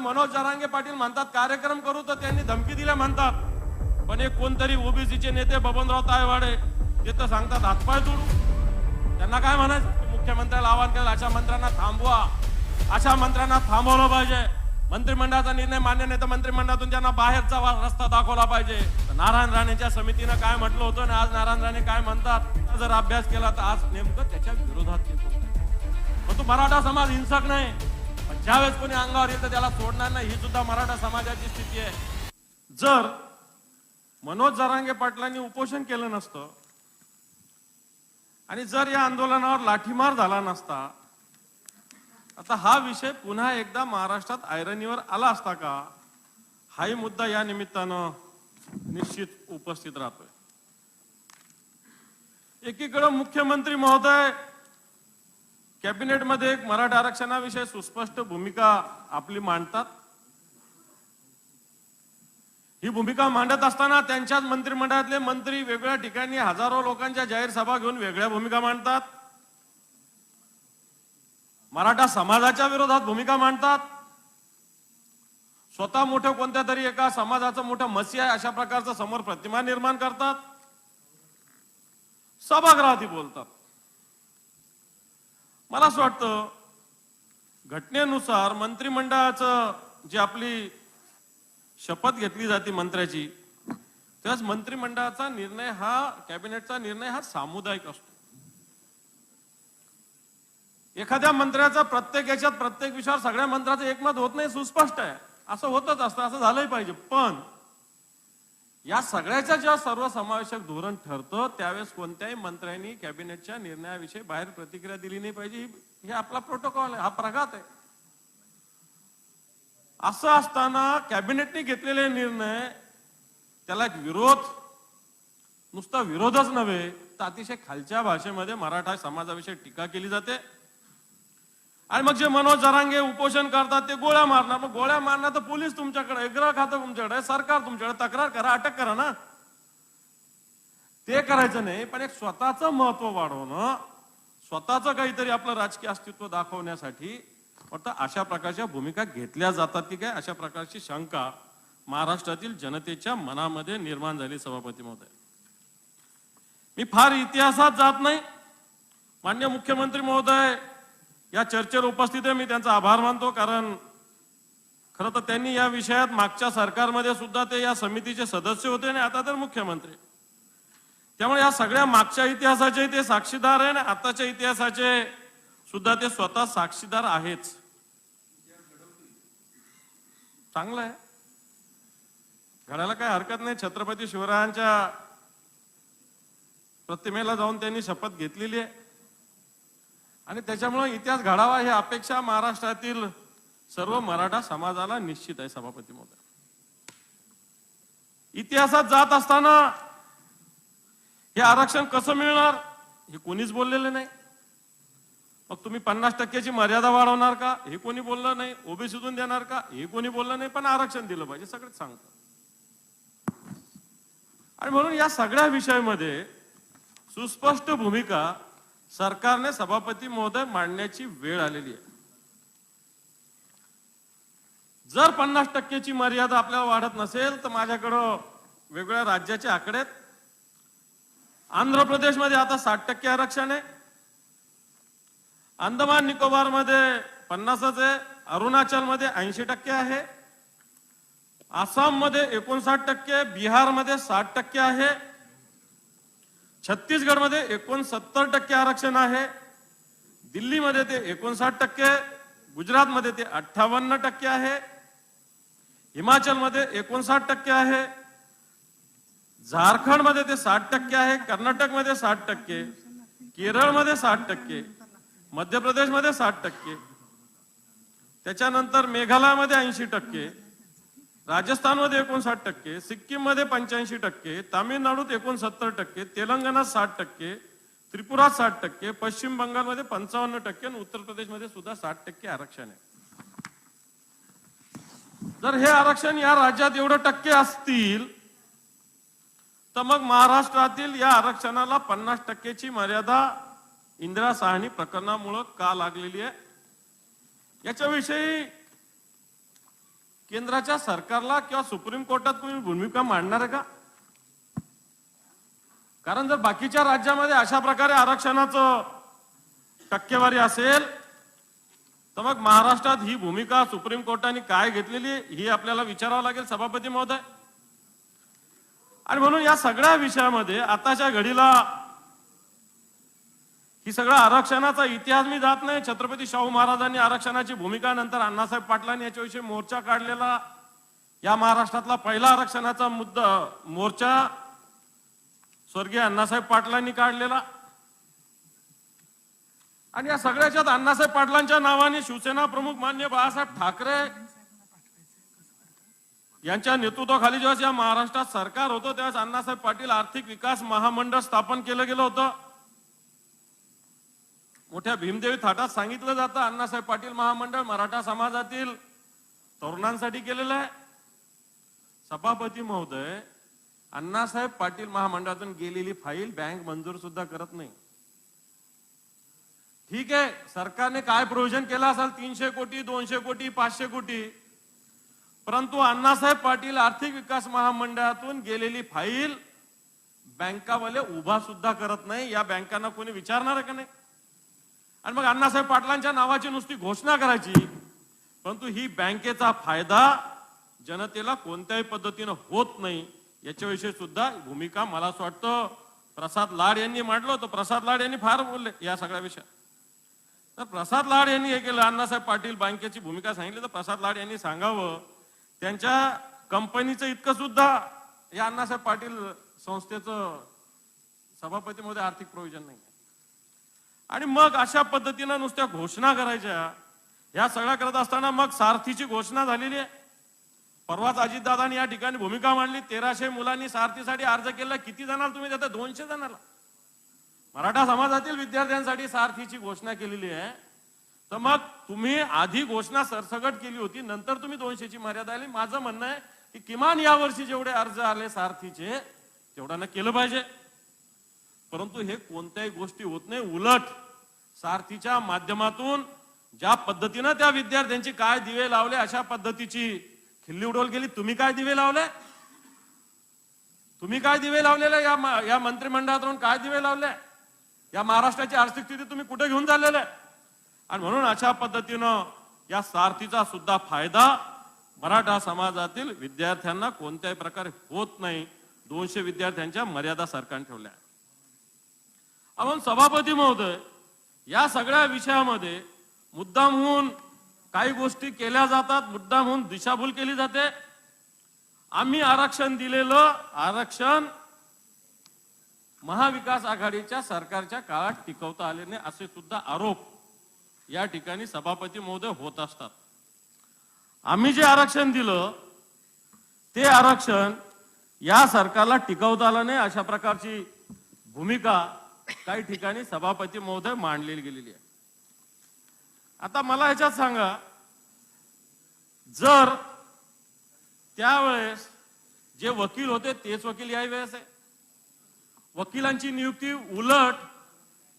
मनोज जरांगे पाटील म्हणतात कार्यक्रम करू तर त्यांनी धमकी दिल्या म्हणतात. पण एक कोणतरी ओबीसीचे नेते बबनराव तायवाडे ते तर सांगतात हातपाय तोडू. त्यांना काय म्हणायचं? मुख्यमंत्र्याला आवाहन केलं अशा मंत्र्यांना थांबवा. अशा मंत्र्यांना थांबवलं पाहिजे. मंत्रिमंडळाचा निर्णय मान्य नाही तर मंत्रिमंडळातून त्यांना बाहेरचा रस्ता दाखवला पाहिजे. नारायण राणेच्या समितीनं काय म्हटलं होतं आणि आज नारायण राणे काय म्हणतात? जर अभ्यास केला तर आज नेमकं त्याच्या विरोधात येतो मग तो मराठा समाज हिंसक नाही. पण ज्यावेळेस कोणी अंगावर येतं त्याला सोडणार नाही. ही सुद्धा मराठा समाजाची स्थिती आहे. जर मनोज जरांगे पाटलांनी उपोषण केलं नसतं आणि जर या आंदोलनावर लाठीमार झाला नसता आता हा विषय पुन्हा एकदा महाराष्ट्रात ऐरणीवर आला असता का? हाही मुद्दा या निमित्तानं निश्चित उपस्थित राहतोय. एकीकडं मुख्यमंत्री महोदय कॅबिनेटमध्ये एक मराठा आरक्षणाविषयी सुस्पष्ट भूमिका आपली मांडतात. ही भूमिका मांडत असताना त्यांच्याच मंत्रिमंडळातले मंत्री वेगळ्या ठिकाणी हजारो लोकांच्या जाहीर सभा घेऊन वेगळ्या भूमिका मांडतात. मराठा समाजाच्या विरोधात भूमिका मांडतात. स्वतः मोठं कोणत्या तरी एका समाजाचं मोठं मसी आहे अशा प्रकारचं समोर प्रतिमा निर्माण करतात. सभागृहात बोलतात. मला असं वाटतं घटनेनुसार मंत्रिमंडळाचं जी आपली शपथ घेतली जाते मंत्र्याची त्याच मंत्रिमंडळाचा निर्णय हा कॅबिनेटचा निर्णय हा सामुदायिक असतो. एखाद्या मंत्र्याचा प्रत्येक याच्यात प्रत्येक विषयावर सगळ्या मंत्र्याचं एकमत होत नाही सुस्पष्ट आहे. असं होतच असतं असं झालंही पाहिजे. पण या सगळ्याच्या जेव्हा सर्वसमावेशक धोरण ठरतं त्यावेळेस कोणत्याही मंत्र्यांनी कॅबिनेटच्या निर्णयाविषयी बाहेर प्रतिक्रिया दिली नाही पाहिजे. हे आपला प्रोटोकॉल आहे. हा प्रघात आहे. असं असताना कॅबिनेटने घेतलेले निर्णय त्याला एक विरोध नुसता विरोधच नव्हे तर अतिशय खालच्या भाषेमध्ये मराठा समाजाविषयी टीका केली जाते. आणि मग जे मनोज जरांगे उपोषण करतात ते गोळ्या मारणार. मग गोळ्या मारणार तर पोलीस तुमच्याकडे ग्रह खातं तुमच्याकडे सरकार तुमच्याकडे तक्रार करा अटक करा ना. ते करायचं नाही पण एक स्वतःचं महत्त्व वाढवणं स्वतःचं काहीतरी आपलं राजकीय अस्तित्व दाखवण्यासाठी वाटतं अशा प्रकारच्या भूमिका घेतल्या जातात की काय? अशा प्रकारची शंका महाराष्ट्रातील जनतेच्या मनामध्ये निर्माण झाली सभापती महोदय. मी फार इतिहासात जात नाही. मान्य मुख्यमंत्री महोदय या चर्चेला उपस्थित आहे. मी त्यांचा आभार मानतो कारण खरं तर त्यांनी या विषयात मागच्या सरकारमध्ये सुद्धा ते या समितीचे सदस्य होते आणि आता तर मुख्यमंत्री. त्यामुळे या सगळ्या मागच्या इतिहासाचे ते साक्षीदार आहे आणि आताच्या इतिहासाचे सुद्धा ते स्वतः साक्षीदार आहेच. चांगलं आहे. घडायला काही हरकत नाही. छत्रपती शिवरायांच्या प्रतिमेला जाऊन त्यांनी शपथ घेतलेली आहे. आणि त्याच्यामुळे इतिहास घडावा ही अपेक्षा महाराष्ट्रातील सर्व मराठा समाजाला निश्चित आहे सभापती महोदय. इतिहासात जात असताना हे आरक्षण कसं मिळणार हे कोणीच बोललेलं नाही. मग तुम्ही पन्नास टक्क्याची मर्यादा वाढवणार का हे कोणी बोललं नाही ओबीसीतून देणार का हे कोणी बोललं नाही पण आरक्षण दिलं पाहिजे सगळेच सांगतो. आणि म्हणून या सगळ्या विषयामध्ये सुस्पष्ट भूमिका सरकारने सभापती महोदय मांडण्याची वेळ आलेली आहे. जर पन्नास टक्क्याची मर्यादा आपल्याला वाढत नसेल तर माझ्याकडं वेगवेगळ्या राज्याचे आकडे आहेत. आंध्र प्रदेशमध्ये आता साठ टक्के आरक्षण आहे. अंदमान निकोबारमध्ये पन्नासच आहे. अरुणाचलमध्ये ऐंशी टक्के आहे. आसाममध्ये एकोणसाठ टक्के. बिहारमध्ये साठ टक्के आहे. छत्तीसगडमध्ये एकोणसत्तर टक्के आरक्षण आहे. दिल्लीमध्ये ते एकोणसाठ टक्के गुजरातमध्ये ते अठ्ठावन्न टक्के आहे. हिमाचलमध्ये एकोणसाठ टक्के आहे. झारखंडमध्ये ते साठ टक्के आहे कर्नाटकमध्ये साठ टक्के केरळमध्ये साठ टक्के मध्य प्रदेशमध्ये साठ टक्के. त्याच्यानंतर मेघालयामध्ये ऐंशी टक्के राजस्थानमध्ये एकोणसाठ टक्के सिक्कीममध्ये पंच्याऐंशी टक्के तामिळनाडूत एकोणसत्तर टक्के तेलंगणात साठ टक्के त्रिपुरात साठ टक्के पश्चिम बंगालमध्ये पंचावन्न टक्के आणि उत्तर प्रदेशमध्ये सुद्धा साठ टक्के आरक्षण आहे. जर हे आरक्षण या राज्यात एवढं टक्के असतील तर मग महाराष्ट्रातील या आरक्षणाला पन्नास टक्केची मर्यादा इंदिरा साहनी प्रकरणामुळं का लागलेली आहे? याच्याविषयी केंद्राच्या सरकारला किंवा सुप्रीम कोर्टात कोणी भूमिका मांडणार आहे का? कारण जर बाकीच्या राज्यामध्ये अशा प्रकारे आरक्षणाचं टक्केवारी असेल तर मग महाराष्ट्रात ही भूमिका सुप्रीम कोर्टाने काय घेतलेली ही आपल्याला विचारावं लागेल सभापती महोदय. आणि म्हणून या सगळ्या विषयामध्ये आताच्या घडीला ही सगळा आरक्षणाचा इतिहास मी जात नाही. छत्रपती शाहू महाराजांनी आरक्षणाची भूमिका नंतर अण्णासाहेब पाटलांनी याच्याविषयी मोर्चा काढलेला. या महाराष्ट्रातला पहिला आरक्षणाचा मुद्दा मोर्चा स्वर्गीय अण्णासाहेब पाटलांनी काढलेला. आणि या सगळ्याच्यात अण्णासाहेब पाटलांच्या नावाने शिवसेना प्रमुख मान्य बाळासाहेब ठाकरे यांच्या नेतृत्वाखाली जेव्हा या महाराष्ट्रात सरकार होतं तेव्हा अण्णासाहेब पाटील आर्थिक विकास महामंडळ स्थापन केलं गेलं होतं. मोठ्या भीमदेवी थाटात सांगितलं जातं. अण्णासाहेब पाटील महामंडळ मराठा समाजातील तरुणांसाठी केलेलं आहे. सभापती महोदय अण्णासाहेब पाटील महामंडळातून गेलेली फाईल बँक मंजूर सुद्धा करत नाही. ठीक आहे सरकारने काय प्रोव्हिजन केलं असेल? तीनशे कोटी दोनशे कोटी पाचशे कोटी. परंतु अण्णासाहेब पाटील आर्थिक विकास महामंडळातून गेलेली फाईल बँकावाले उभा सुद्धा करत नाही. या बँकांना कोणी विचारणार का नाही? आणि मग अण्णासाहेब पाटलांच्या नावाची नुसती घोषणा करायची. परंतु ही बँकेचा फायदा जनतेला कोणत्याही पद्धतीनं होत नाही याच्याविषयी सुद्धा भूमिका मला असं वाटतं प्रसाद लाड यांनी मांडलं होतं. प्रसाद लाड यांनी फार बोलले या सगळ्या विषयात. तर प्रसाद लाड यांनी हे केलं. अण्णासाहेब पाटील बँकेची भूमिका सांगितली तर प्रसाद लाड यांनी सांगावं त्यांच्या कंपनीचं इतकं सुद्धा या अण्णासाहेब पाटील संस्थेचं सभापतीमध्ये आर्थिक प्रोविजन नाही आणि मग अशा पद्धतीनं नुसत्या घोषणा करायच्या. या सगळ्या करत असताना मग सारथीची घोषणा झालेली आहे. परवाच अजितदादांनी या ठिकाणी भूमिका मांडली. तेराशे मुलांनी सारथीसाठी अर्ज केला. किती जणाला तुम्ही? देता दोनशे जणाला. मराठा समाजातील विद्यार्थ्यांसाठी सारथीची घोषणा केलेली आहे. तर मग तुम्ही आधी घोषणा सरसगट केली होती. नंतर तुम्ही दोनशेची मर्यादा आली. माझं म्हणणं आहे की किमान यावर्षी जेवढे अर्ज आले सारथीचे तेवढ्यानं केलं पाहिजे. परंतु हे कोणत्याही गोष्टी होत नाही. उलट सारथीच्या माध्यमातून ज्या पद्धतीनं त्या विद्यार्थ्यांची काय दिवे लावले अशा पद्धतीची खिल्ली उडवल गेली. तुम्ही काय दिवे लावले? तुम्ही काय दिवे लावलेले या या मंत्रिमंडळात राहून काय दिवे लावले? या महाराष्ट्राची आर्थिक स्थिती तुम्ही कुठे घेऊन चाललेले? आणि म्हणून अशा पद्धतीनं या सारथीचा सुद्धा फायदा मराठा समाजातील विद्यार्थ्यांना कोणत्याही प्रकारे होत नाही. दोनशे विद्यार्थ्यांच्या मर्यादा सरकारने ठेवल्या आहेत. आपण सभापती महोदय या सगळ्या विषयामध्ये मुद्दामहून काही गोष्टी केल्या जातात मुद्दामहून दिशाभूल केली जाते. आम्ही आरक्षण दिलेलं आरक्षण महाविकास आघाडीच्या सरकारच्या काळात टिकवता आले नाही असे सुद्धा आरोप या ठिकाणी सभापती महोदय होत असतात. आम्ही जे आरक्षण दिलं ते आरक्षण या सरकारला टिकवता आलं नाही अशा प्रकारची भूमिका काही ठिकाणी सभापती महोदय मांडलेली गेलेली आहे. आता मला ह्याच्यात सांगा जर त्यावेळेस जे वकील होते तेच वकील या वेळेस आहे. वकिलांची नियुक्ती उलट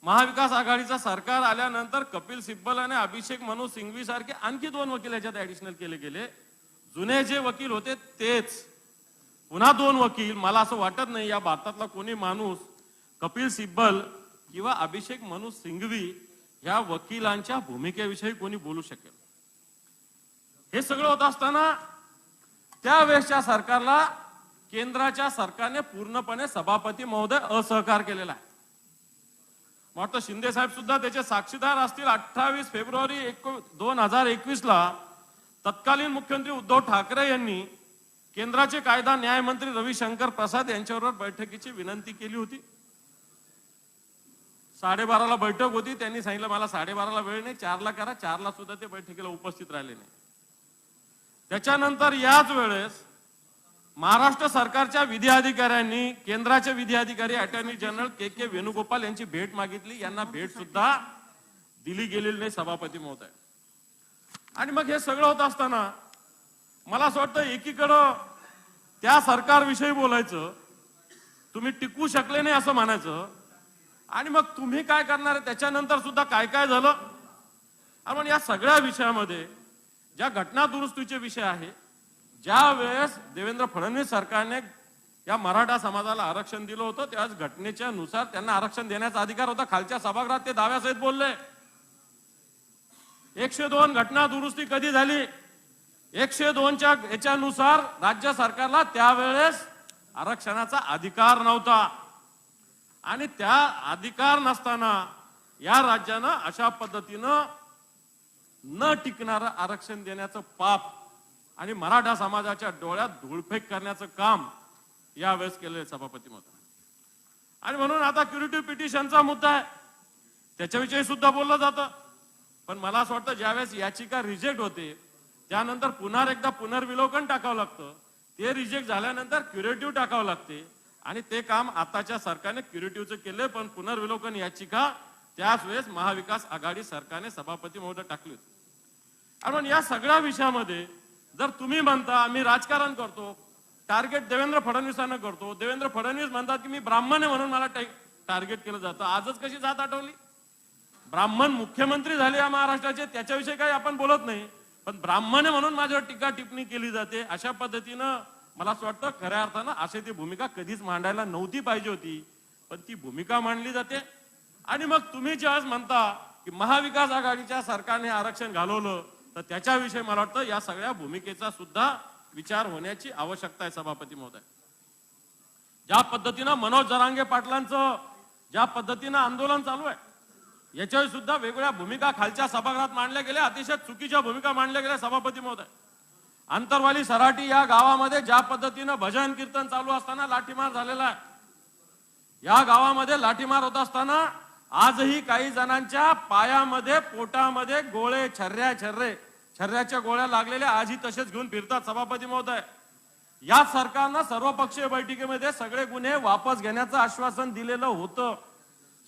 महाविकास आघाडीचं सरकार आल्यानंतर कपिल सिब्बल आणि अभिषेक मनु सिंघवी सारखे आणखी दोन वकील याच्यात ऍडिशनल केले गेले. जुने जे वकील होते तेच. पुन्हा दोन वकील मला असं वाटत नाही या भारतातला कोणी माणूस कपिल सिब्बल किंवा अभिषेक मनु सिंघवी ह्या वकिलांच्या भूमिकेविषयी कोणी बोलू शकेल. हे सगळं होत असताना त्यावेळेसच्या सरकारला केंद्राच्या सरकारने पूर्णपणे सभापती महोदय असहकार केलेला आहे. वाटतं शिंदे साहेब सुद्धा त्याचे साक्षीदार असतील अठ्ठावीस फेब्रुवारी दोन हजार एकवीस ला तत्कालीन मुख्यमंत्री उद्धव ठाकरे यांनी केंद्राचे कायदा न्यायमंत्री रविशंकर प्रसाद यांच्याबरोबर बैठकीची विनंती केली होती. साडेबाराला बैठक होती त्यांनी सांगितलं मला साडेबाराला वेळ नाही चारला करा. चारला सुद्धा ते बैठकीला उपस्थित राहिले नाही. त्याच्यानंतर याच वेळेस महाराष्ट्र सरकारच्या विधी अधिकाऱ्यांनी केंद्राचे विधी अधिकारी attorney general K K Venugopal यांची भेट मागितली. यांना भेट सुद्धा दिली गेलेली नाही सभापती महोदय. आणि मग हे सगळं होत असताना मला असं वाटतं एकीकडं त्या सरकारविषयी बोलायचं तुम्ही टिकू शकले नाही असं म्हणायचं आणि मग तुम्ही काय करणार? आहे त्याच्यानंतर सुद्धा काय काय झालं? आणि या सगळ्या विषयामध्ये ज्या घटना दुरुस्तीचे विषय आहे ज्या वेळेस देवेंद्र फडणवीस सरकारने या मराठा समाजाला आरक्षण दिलं होतं त्याच घटनेच्या नुसार त्यांना आरक्षण देण्याचा अधिकार होता. खालच्या सभागृहात ते दाव्यासहित बोलले. एकशे दोन घटना दुरुस्ती कधी झाली? एकशे दोनच्या याच्यानुसार राज्य सरकारला त्यावेळेस आरक्षणाचा अधिकार नव्हता. आणि त्या अधिकार नसताना या राज्यानं अशा पद्धतीनं न टिकणारं आरक्षण देण्याचं पाप आणि मराठा समाजाच्या डोळ्यात धूळफेक करण्याचं काम यावेळेस केलेलं सभापती मत आणि म्हणून आता क्युरेटिव्ह पिटिशनचा मुद्दा आहे. त्याच्याविषयी सुद्धा बोललं जातं. पण मला असं वाटतं ज्यावेळेस याचिका रिजेक्ट होते त्यानंतर पुन्हा एकदा पुनर्विलोकन टाकावं लागतं. ते रिजेक्ट झाल्यानंतर क्युरेटिव्ह टाकावं लागते. आणि ते काम आताच्या सरकारने क्युरेटिव्हचं केले पण पुनर्विलोकन याचिका त्याच वेळेस महाविकास आघाडी सरकारने सभापती महोदय टाकली होती. आणि म्हणून या सगळ्या विषयामध्ये जर तुम्ही म्हणता आम्ही राजकारण करतो टार्गेट देवेंद्र फडणवीसांना करतो देवेंद्र फडणवीस म्हणतात की मी ब्राह्मण आहे म्हणून मला टार्गेट केलं जातं. आजच कशी जात आठवली? ब्राह्मण मुख्यमंत्री झाले या महाराष्ट्राचे त्याच्याविषयी काही आपण बोलत नाही पण ब्राह्मण आहे म्हणून माझ्यावर टीका टिप्पणी केली जाते अशा पद्धतीनं मला असं वाटतं खऱ्या अर्थानं अशी ती भूमिका कधीच मांडायला नव्हती पाहिजे होती. पण ती भूमिका मांडली जाते. आणि मग तुम्ही ज्यावेळेस म्हणता की महाविकास आघाडीच्या सरकारने आरक्षण घालवलं तर त्याच्याविषयी मला वाटतं या सगळ्या भूमिकेचा सुद्धा विचार होण्याची आवश्यकता आहे सभापती महोदय. ज्या पद्धतीनं मनोज जरांगे पाटलांचं ज्या पद्धतीनं आंदोलन चालू आहे याच्यावर सुद्धा वेगवेगळ्या भूमिका खालच्या सभागृहात मांडल्या गेल्या अतिशय चुकीच्या भूमिका मांडल्या गेल्या सभापती महोदय. आंतरवाली सराटी या गावामध्ये ज्या पद्धतीनं भजन कीर्तन चालू असताना लाठीमार झालेला आहे. या गावामध्ये लाठीमार होत असताना आजही काही जणांच्या पायामध्ये पोटामध्ये गोळे छर्ऱ्या छर्रे छर्ऱ्याच्या गोळ्या लागलेल्या आजही तसेच घेऊन फिरतात सभापती महोदय. या सरकारनं सर्वपक्षीय बैठकीमध्ये सगळे गुन्हे वापस घेण्याचं आश्वासन दिलेलं होतं.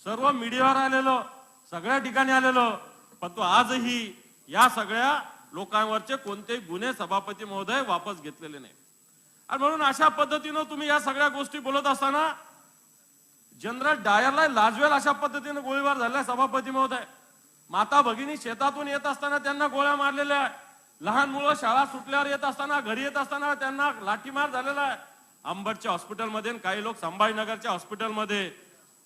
सर्व मीडियावर आलेलं सगळ्या ठिकाणी आलेलं. पण आजही या सगळ्या लोकांवरचे कोणतेही गुन्हे सभापती महोदय वापस घेतलेले नाही आणि म्हणून अशा पद्धतीनं तुम्ही या सगळ्या गोष्टी बोलत असताना जनरल डायरला लाजवेल अशा पद्धतीनं गोळीबार झालाय सभापती महोदय. माता भगिनी शेतातून येत असताना त्यांना गोळ्या मारलेल्या आहे. लहान मुलं शाळा सुटल्यावर येत असताना घरी येत असताना त्यांना लाठीमार झालेला आहे. अंबडच्या हॉस्पिटलमध्ये आणि काही लोक संभाजीनगरच्या हॉस्पिटलमध्ये.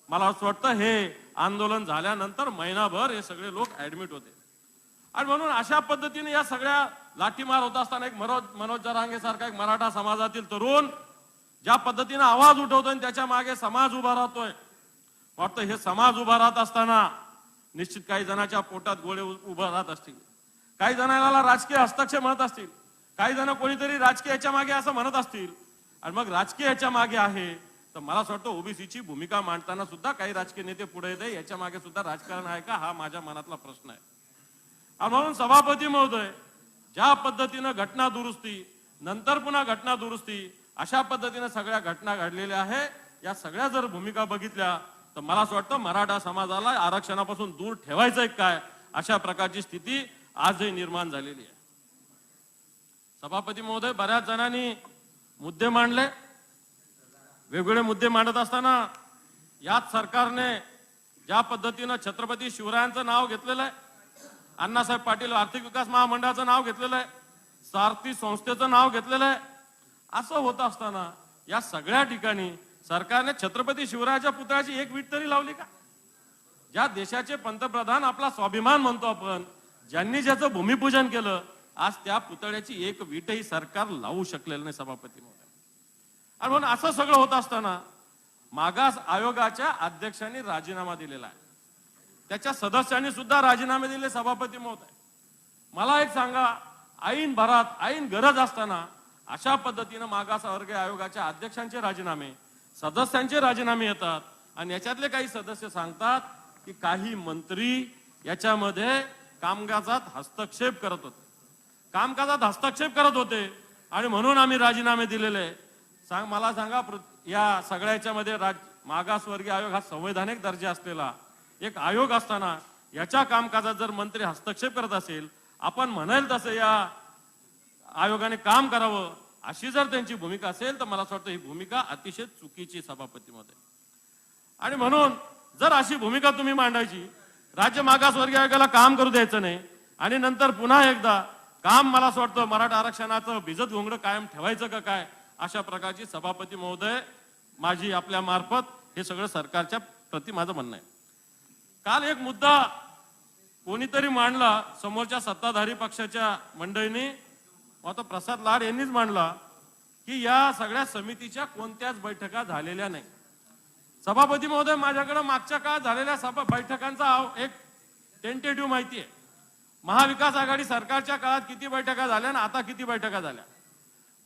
मला असं वाटतं हे आंदोलन झाल्यानंतर महिनाभर हे सगळे लोक ऍडमिट होते. आणि म्हणून अशा पद्धतीने या सगळ्या लाठीमार होत असताना एक मनोज मनोज जरांगे सारखा एक मराठा समाजातील तरुण ज्या पद्धतीने आवाज उठवतोय त्याच्यामागे समाज उभा राहतोय. वाटतं हे समाज उभा राहत असताना निश्चित काही जणांच्या पोटात गोळे उभा राहत असतील. काही जणांना राजकीय हस्तक्षेप म्हणत असतील. काही जण कोणीतरी राजकीय याच्या मागे असं म्हणत असतील. आणि मग राजकीय याच्या मागे आहे तर मला असं वाटतं ओबीसीची भूमिका मांडताना सुद्धा काही राजकीय नेते पुढे येते याच्या मागे सुद्धा राजकारण आहे का? हा माझ्या मनातला प्रश्न आहे. आणि म्हणून सभापती महोदय ज्या पद्धतीनं घटना दुरुस्ती नंतर पुन्हा घटना दुरुस्ती अशा पद्धतीनं सगळ्या घटना घडलेल्या आहे या सगळ्या जर भूमिका बघितल्या तर मला असं वाटतं मराठा समाजाला आरक्षणापासून दूर ठेवायचंय काय अशा प्रकारची स्थिती आजही निर्माण झालेली आहे. सभापती महोदय बऱ्याच जणांनी मुद्दे मांडले. वेगवेगळे मुद्दे मांडत असताना याच सरकारने ज्या पद्धतीनं छत्रपती शिवरायांचं नाव घेतलेलं आहे अण्णासाहेब पाटील आर्थिक विकास महामंडळाचं नाव घेतलेलं आहे. सारथी संस्थेचं नाव घेतलेलं आहे. असं होत असताना या सगळ्या ठिकाणी सरकारने छत्रपती शिवरायाच्या पुतळ्याची एक वीट तरी लावली का? ज्या देशाचे पंतप्रधान आपला स्वाभिमान म्हणतो आपण ज्यांनी ज्याचं भूमिपूजन केलं आज त्या पुतळ्याची एक वीटही सरकार लावू शकलेलं नाही सभापती महोदय. आणि म्हणून असं सगळं होत असताना मागास आयोगाच्या अध्यक्षांनी राजीनामा दिलेला आहे. त्याच्या सदस्यांनी सुद्धा राजीनामे दिले सभापती महोदय. मला एक सांगा ऐन भरात ऐन गरज असताना अशा पद्धतीनं मागासवर्गीय आयोगाच्या अध्यक्षांचे राजीनामे सदस्यांचे राजीनामे येतात आणि याच्यातले काही सदस्य सांगतात की काही मंत्री याच्यामध्ये कामकाजात हस्तक्षेप करत होते. कामकाजात हस्तक्षेप करत होते आणि म्हणून आम्ही राजीनामे दिलेले. सांग मला सांगा या सगळ्या याच्यामध्ये राज मागासवर्गीय आयोग हा संवैधानिक दर्जा असलेला एक आयोग असताना याच्या कामकाजात जर मंत्री हस्तक्षेप करत असेल आपण म्हणाल तसं या आयोगाने काम करावं अशी जर त्यांची भूमिका असेल तर मला असं वाटतं ही भूमिका अतिशय चुकीची सभापतीमध्ये. आणि म्हणून जर अशी भूमिका तुम्ही मांडायची राज्य मागासवर्गीय आयोगाला काम करू द्यायचं नाही आणि नंतर पुन्हा एकदा काम मला असं वाटतं मराठा आरक्षणाचं भिजत घोंगडं कायम ठेवायचं का काय अशा प्रकारची सभापती महोदय माझी आपल्या मार्फत हे सगळं सरकारच्या प्रति माझं म्हणणं आहे. काल एक मुद्दा कोणीतरी मांडला समोरच्या सत्ताधारी पक्षाच्या मंडळींनी आता प्रसाद लाड यांनीच मांडला की या सगळ्या समितीच्या कोणत्याच बैठका झालेल्या नाही. सभापती महोदय माझ्याकडे मागच्या काळात झालेल्या सभा बैठकांचा एक टेंटेटिव्ह माहिती आहे. महाविकास आघाडी सरकारच्या काळात किती बैठका झाल्या आणि आता किती बैठका झाल्या?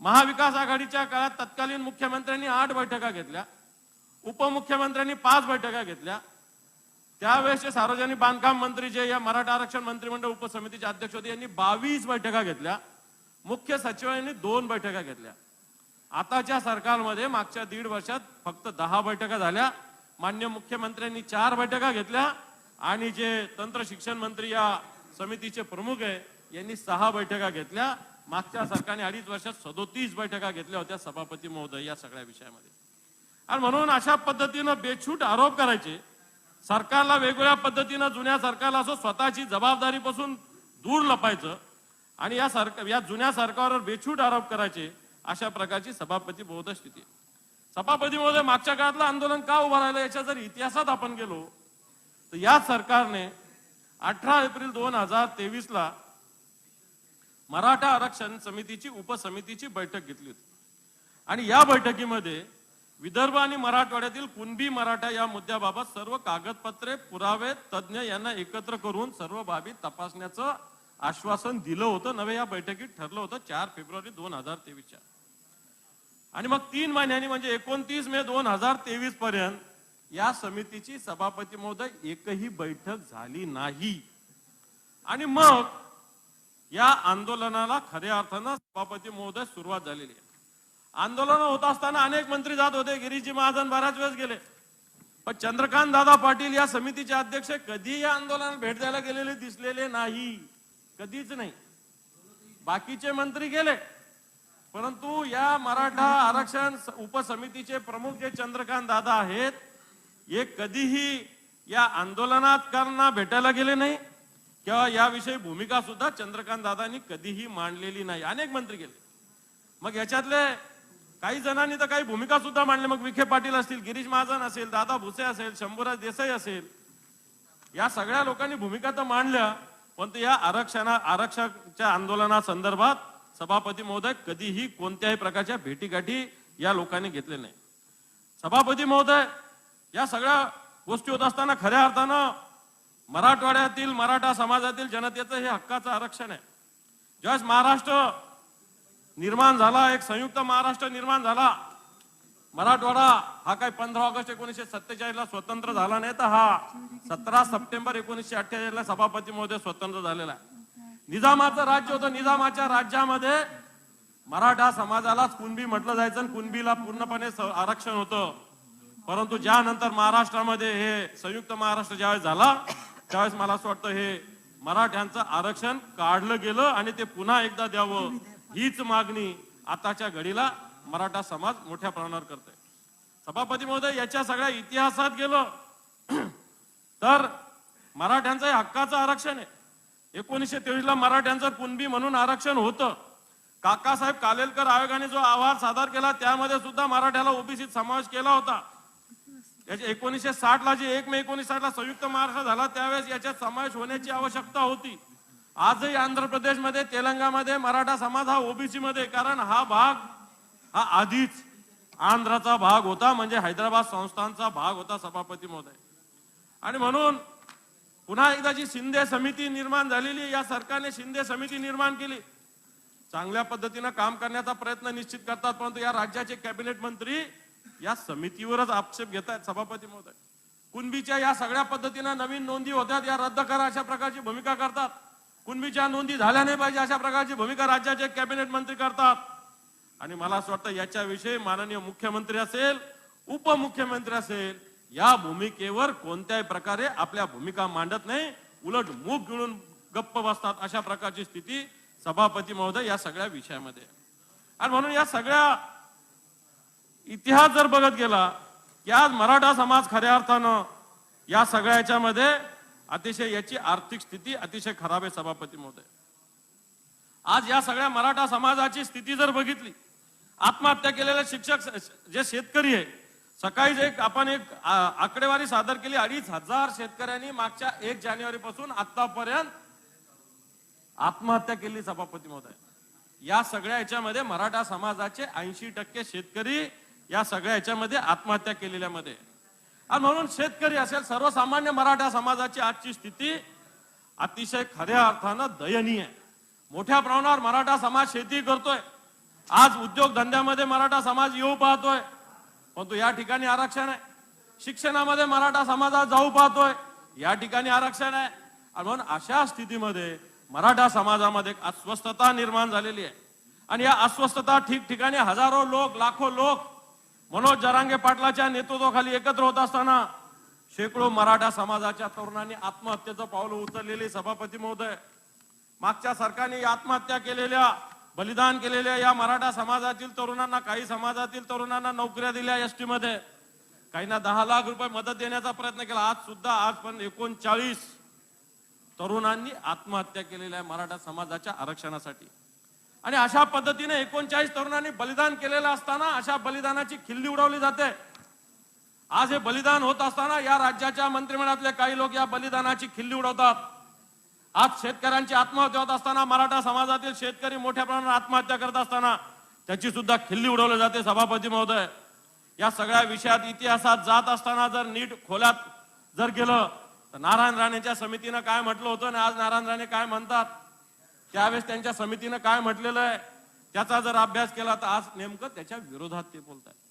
महाविकास आघाडीच्या काळात तत्कालीन मुख्यमंत्र्यांनी आठ बैठका घेतल्या उपमुख्यमंत्र्यांनी पाच बैठका घेतल्या त्यावेळेसचे सार्वजनिक बांधकाम मंत्री जे या मराठा आरक्षण मंत्रिमंडळ उपसमितीचे अध्यक्ष होते यांनी बावीस बैठका घेतल्या. मुख्य सचिवांनी दोन बैठका घेतल्या. आताच्या सरकारमध्ये मागच्या दीड वर्षात फक्त दहा बैठका झाल्या. मान्य मुख्यमंत्र्यांनी चार बैठका घेतल्या. आणि जे तंत्र शिक्षण मंत्री या समितीचे प्रमुख आहे यांनी सहा बैठका घेतल्या. मागच्या सरकारने अडीच वर्षात सदोतीस बैठका घेतल्या होत्या सभापती महोदय या सगळ्या विषयामध्ये. आणि म्हणून अशा पद्धतीनं बेछूट आरोप करायचे. सरकारला वेगवेगळ्या पद्धतीनं जुन्या सरकारला असो स्वतःची जबाबदारीपासून दूर लपायचं आणि या सरकार या जुन्या सरकारवर बेछूट आरोप करायचे अशा प्रकारची सभापती महोदय स्थिती सभापती महोदय मागच्या काळातलं आंदोलन का उभं राहिलं याच्या जर इतिहासात आपण गेलो तर या सरकारने अठरा एप्रिल दोन हजार तेवीस ला मराठा आरक्षण समितीची उपसमितीची बैठक घेतली होती. आणि या बैठकीमध्ये विदर्भ आणि मराठवाड्यातील कुणबी मराठा या मुद्द्याबाबत सर्व कागदपत्रे पुरावे तज्ज्ञ यांना एकत्र करून सर्व बाबी तपासण्याचं आश्वासन दिलं होतं. नवे या बैठकीत ठरलं होतं चार फेब्रुवारी दोन हजार तेवीसच्या. आणि मग तीन महिन्यांनी म्हणजे एकोणतीस मे दोन हजार तेवीस पर्यंत या समितीची सभापती महोदय एकही बैठक झाली नाही. आणि मग या आंदोलनाला खऱ्या अर्थानं सभापती महोदय सुरुवात झालेली आहे. आंदोलन होत असताना अनेक मंत्री जात होते. गिरीजी महाजन बऱ्याच वेळेस गेले. पण चंद्रकांत दादा पाटील या समितीचे अध्यक्ष कधी या आंदोलनात भेट द्यायला गेलेले दिसलेले नाही. कधीच नाही. बाकीचे मंत्री गेले. परंतु या मराठा आरक्षण उपसमितीचे प्रमुख जे चंद्रकांत दादा आहेत हे कधीही या आंदोलनातकारांना भेटायला गेले नाही. किंवा याविषयी भूमिका सुद्धा चंद्रकांत दादांनी कधीही मांडलेली नाही. अनेक मंत्री गेले. मग याच्यातले काही जणांनी तर काही भूमिका सुद्धा मांडली. मग विखे पाटील असतील गिरीश महाजन असेल दादा भुसे असेल शंभूराज देसाई असेल या सगळ्या लोकांनी भूमिका तर मांडल्या पण या आरक्षणा आरक्षणाच्या आंदोलना संदर्भात सभापती महोदय कधीही कोणत्याही प्रकारच्या भेटीगाठी या लोकांनी घेतले नाही. सभापती महोदय या सगळ्या गोष्टी होत असताना खऱ्या अर्थानं मराठवाड्यातील मराठा समाजातील जनतेचं हे हक्काचं आरक्षण आहे. ज्यावेळेस महाराष्ट्र निर्माण झाला एक संयुक्त महाराष्ट्र निर्माण झाला. मराठवाडा हा काय पंधरा ऑगस्ट एकोणीसशे सत्तेचाळीस ला स्वतंत्र झाला नाही तर हा सतरा सप्टेंबर एकोणीसशे अठ्ठेचाळीस ला सभापती महोदय स्वतंत्र झालेला आहे. निजामाचं राज्य होतं. निजामाच्या राज्यामध्ये मराठा समाजालाच कुणबी म्हटलं जायचं आणि कुणबीला पूर्णपणे आरक्षण होतं. परंतु ज्यानंतर महाराष्ट्रामध्ये हे संयुक्त महाराष्ट्र ज्यावेळेस झाला त्यावेळेस मला असं वाटतं हे मराठ्यांचं आरक्षण काढलं गेलं आणि ते पुन्हा एकदा द्यावं. हीच मागणी आताच्या घडीला मराठा समाज मोठ्या प्रमाणावर करतोय. सभापती महोदय याच्या सगळ्या इतिहासात गेलं तर मराठ्यांचं हे हक्काचं आरक्षण आहे. एकोणीसशे तेवीस ला मराठ्यांचं कुणबी म्हणून आरक्षण होतं. काकासाहेब कालेलकर आयोगाने जो अहवाल सादर केला त्यामध्ये सुद्धा मराठ्याला ओबीसीत समावेश केला होता. याच्या एकोणीसशे साठ ला जे एक मे एकोणीस साठ ला संयुक्त महाराष्ट्र झाला त्यावेळेस याच्यात समावेश होण्याची आवश्यकता होती. आजही आंध्र प्रदेशमध्ये तेलंगामध्ये मराठा समाज हा ओबीसी मध्ये कारण हा भाग हा आधीच आंध्राचा भाग होता म्हणजे हैदराबाद संस्थानचा भाग होता सभापती महोदय. आणि म्हणून पुन्हा एकदा जी शिंदे समिती निर्माण झालेली या सरकारने शिंदे समिती निर्माण केली चांगल्या पद्धतीनं काम करण्याचा प्रयत्न निश्चित करतात परंतु या राज्याचे कॅबिनेट मंत्री या समितीवरच आक्षेप घेत आहेत सभापती महोदय. कुणबीच्या या सगळ्या पद्धतीनं नवीन नोंदी होतात या रद्द करा अशा प्रकारची भूमिका करतात. कुणबीच्या नोंदी झाल्या नाही पाहिजे अशा प्रकारची भूमिका राज्याचे कॅबिनेट मंत्री करतात. आणि मला असं वाटतं याच्याविषयी माननीय मुख्यमंत्री असेल उपमुख्यमंत्री असेल या भूमिकेवर कोणत्याही प्रकारे आपल्या भूमिका मांडत नाही. उलट मुख गिळून गप्प बसतात अशा प्रकारची स्थिती सभापती महोदय या सगळ्या विषयामध्ये. आणि म्हणून या सगळ्या इतिहास जर बघत गेला की आज मराठा समाज खऱ्या अर्थानं या सगळ्या याच्यामध्ये अतिशय याची आर्थिक स्थिती अतिशय खराब आहे सभापती महोदय. आज या सगळ्या मराठा समाजाची स्थिती जर बघितली आत्महत्या केलेले शिक्षक जे शेतकरी आहे सकाळी एक आपण एक आकडेवारी सादर केली अडीच हजार शेतकऱ्यांनी मागच्या एक जानेवारी पासून आतापर्यंत आत्महत्या केली सभापती महोदय. या सगळ्या याच्यामध्ये मराठा समाजाचे ऐंशी टक्के शेतकरी या सगळ्या याच्यामध्ये आत्महत्या केलेल्या मध्ये आणि म्हणून शेतकरी असेल सर्वसामान्य मराठा समाजाची आजची स्थिती अतिशय खऱ्या अर्थानं दयनीय. आहे मोठ्या प्रमाणावर मराठा समाज शेती करतोय. आज उद्योग धंद्यामध्ये मराठा समाज येऊ पाहतोय. परंतु या ठिकाणी आरक्षण आहे. शिक्षणामध्ये मराठा समाजात जाऊ पाहतोय. या ठिकाणी आरक्षण आहे. आणि म्हणून अशा स्थितीमध्ये मराठा समाजामध्ये अस्वस्थता निर्माण झालेली आहे. आणि या अस्वस्थता ठिकठिकाणी हजारो लोक लाखो लोक मनोज जरांगे पाटलाच्या नेतृत्वाखाली एकत्र होत असताना शेकडो मराठा समाजाच्या तरुणांनी आत्महत्येचं पाऊल उचललेले सभापती महोदय. मागच्या सरकारने आत्महत्या केलेल्या बलिदान केलेल्या या मराठा समाजातील तरुणांना काही समाजातील तरुणांना नोकऱ्या दिल्या एस टी मध्ये काहींना दहा लाख रुपये मदत देण्याचा प्रयत्न केला. आज सुद्धा आज पण एकोणचाळीस तरुणांनी आत्महत्या केलेल्या आहे मराठा समाजाच्या आरक्षणासाठी. आणि अशा पद्धतीने एकोणचाळीस तरुणांनी बलिदान केलेलं असताना अशा बलिदानाची खिल्ली उडवली जाते. आज हे बलिदान होत असताना या राज्याच्या मंत्रिमंडळातले काही लोक या बलिदानाची खिल्ली उडवतात. आज शेतकऱ्यांची आत्महत्या होत असताना मराठा समाजातील शेतकरी मोठ्या प्रमाणात आत्महत्या करत असताना त्याची सुद्धा खिल्ली उडवली जाते सभापती महोदय. या सगळ्या विषयात इतिहासात जात असताना जर नीट खोल्यात जर गेलं तर नारायण राणेच्या समितीनं काय म्हटलं होतं आणि आज नारायण राणे काय म्हणतात? त्यावेळेस त्यांच्या समितीनं काय म्हटलेलं आहे? त्याचा जर अभ्यास केला तर आज नेमकं त्याच्या विरोधात ते बोलत आहेत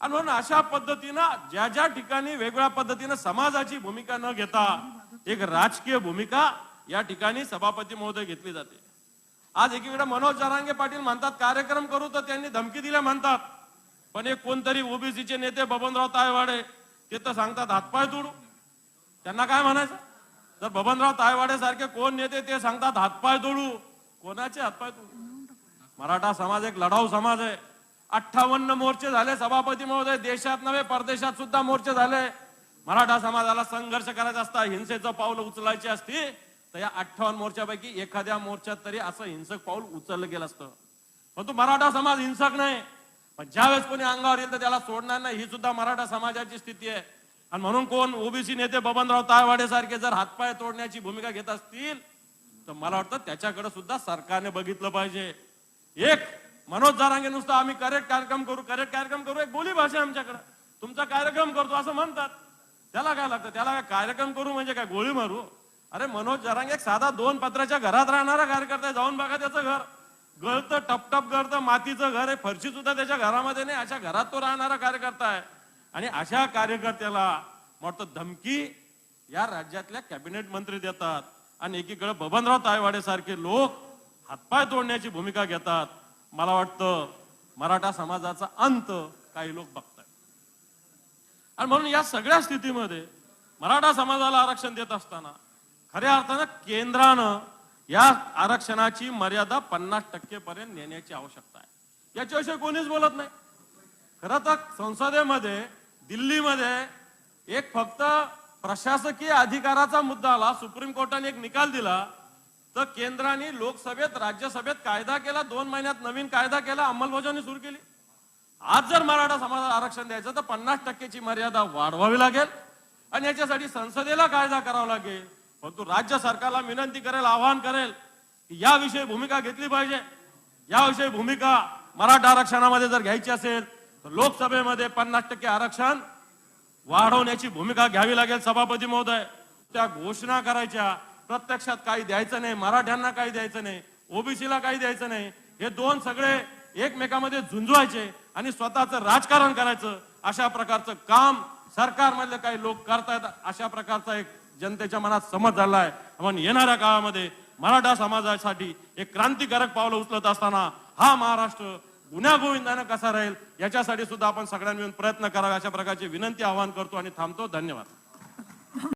आणि म्हणून अशा पद्धतीनं ज्या ज्या ठिकाणी वेगवेगळ्या पद्धतीनं समाजाची भूमिका न घेता एक राजकीय भूमिका या ठिकाणी सभापती महोदय घेतली जाते. आज एकीकडे मनोज जरांगे पाटील म्हणतात कार्यक्रम करू तर त्यांनी धमकी दिल्या म्हणतात. पण एक कोणतरी ओबीसीचे नेते बबनराव तायवाडे ते तर सांगतात हातपाय तोडू. त्यांना काय म्हणायचं? तर बबनराव तायवाडे सारखे कोण नेते ते सांगतात हातपाय तोडू कोणाचे हातपाय तोडू मराठा समाज एक लढाऊ समाज आहे. अठ्ठावन्न मोर्चे झाले सभापती महोदय देशात नव्हे परदेशात सुद्धा मोर्चे झाले. मराठा समाजाला संघर्ष करायचा असता हिंसेचं पाऊल उचलायचे असती तर या अठ्ठावन्न मोर्चापैकी एखाद्या मोर्चात तरी असं हिंसक पाऊल उचललं गेलं असतं. परंतु मराठा समाज हिंसक नाही. पण ज्यावेळेस कोणी अंगावर येईल तर त्याला सोडणार नाही ही सुद्धा मराठा समाजाची स्थिती आहे. आणि म्हणून कोण ओबीसी नेते बबनराव तायवाडे सारखे जर हातपाय तोडण्याची भूमिका घेत असतील तर मला वाटतं त्याच्याकडे सुद्धा सरकारने बघितलं पाहिजे. एक मनोज जारांगे नुसतं आम्ही करेक्ट कार्यक्रम करू करेक्ट कार्यक्रम करू एक बोली भाषा आहे आमच्याकडे. तुमचा कार्यक्रम करतो असं म्हणतात. त्याला काय लागतं? त्याला काय कार्यक्रम करू म्हणजे काय गोळी मारू? अरे मनोज जारांगे एक साधा दोन पत्राच्या घरात राहणारा कार्यकर्ता आहे जाऊन बघा त्याचं घर. गळतं टपटप गळतं मातीचं घर आहे फरशी सुद्धा त्याच्या घरामध्ये नाही अशा घरात तो राहणारा कार्यकर्ता आहे. आणि अशा कार्यकर्त्याला वाटतं धमकी या राज्यातल्या कॅबिनेट मंत्री देतात आणि एकीकडे बबनराव तायवाडे सारखे लोक हातपाय तोडण्याची भूमिका घेतात. मला वाटतं मराठा समाजाचा अंत काही लोक बघतात आणि म्हणून या सगळ्या स्थितीमध्ये मराठा समाजाला आरक्षण देत असताना खऱ्या अर्थानं केंद्रानं या आरक्षणाची मर्यादा पन्नास टक्के पर्यंत नेण्याची आवश्यकता आहे. याच्याविषयी कोणीच बोलत नाही. खरं तर संसदेमध्ये दिल्लीमध्ये एक फक्त प्रशासकीय अधिकाराचा मुद्दा आला सुप्रीम कोर्टाने एक निकाल दिला तर केंद्राने लोकसभेत राज्यसभेत कायदा केला दोन महिन्यात नवीन कायदा केला अंमलबजावणी सुरू केली. आज जर मराठा समाजाला आरक्षण द्यायचं तर पन्नास टक्केची मर्यादा वाढवावी लागेल आणि याच्यासाठी संसदेला कायदा करावा लागेल. परंतु राज्य सरकारला विनंती करेल आवाहन करेल की याविषयी भूमिका घेतली पाहिजे. याविषयी भूमिका मराठा आरक्षणामध्ये जर घ्यायची असेल तर लोकसभेमध्ये पन्नास टक्के आरक्षण वाढवण्याची भूमिका घ्यावी लागेल सभापती महोदय. त्या घोषणा करायच्या. प्रत्यक्षात काही द्यायचं नाही मराठ्यांना काही द्यायचं नाही ओबीसीला काही द्यायचं नाही. हे दोन सगळे एकमेकामध्ये झुंजवायचे आणि स्वतःचं राजकारण करायचं. अशा प्रकारचं काम सरकारमधले काही लोक करतायत अशा प्रकारचा एक जनतेच्या मनात समज झाला आहे म्हणून येणाऱ्या काळामध्ये मराठा समाजासाठी एक क्रांतिकारक पावलं उचलत असताना हा महाराष्ट्र गुन्ह्या गोविंदानं कसा राहील याच्यासाठी सुद्धा आपण सगळ्यांनी मिळून प्रयत्न करावा अशा प्रकारची विनंती आवाहन करतो आणि थांबतो. धन्यवाद.